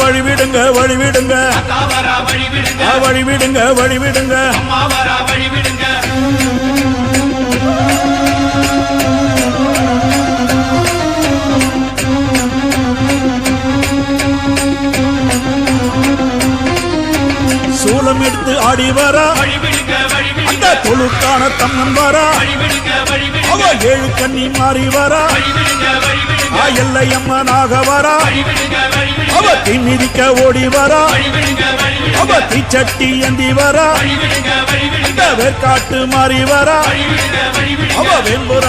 வழிவிடுங்க வழிவிடுங்க. ஆ, வழி விடுங்க வழி விடுங்க மாவரா வழிவிடுங்க. சூலம் எடுத்து ஆடி வரா. வழிவிடுங்க அந்த வழிவிடுங்க தொழுக்கான தம்மன் வரா. வழிவிடுங்க அவ வழிவிடுங்க ஏழு கண்ணி மாறி வரா. வழிவிடுங்க வழிவிடுங்க. எல்லையம்மனாக வரா வழிவிடுங்க அவ வழிவிடுங்க தீ மிதிக்க ஓடி வரா அவ வழிவிடுங்க தீச்சட்டி ஏந்தி வரா வழிவிடுங்க மாறி வரா அவ வெண்புறத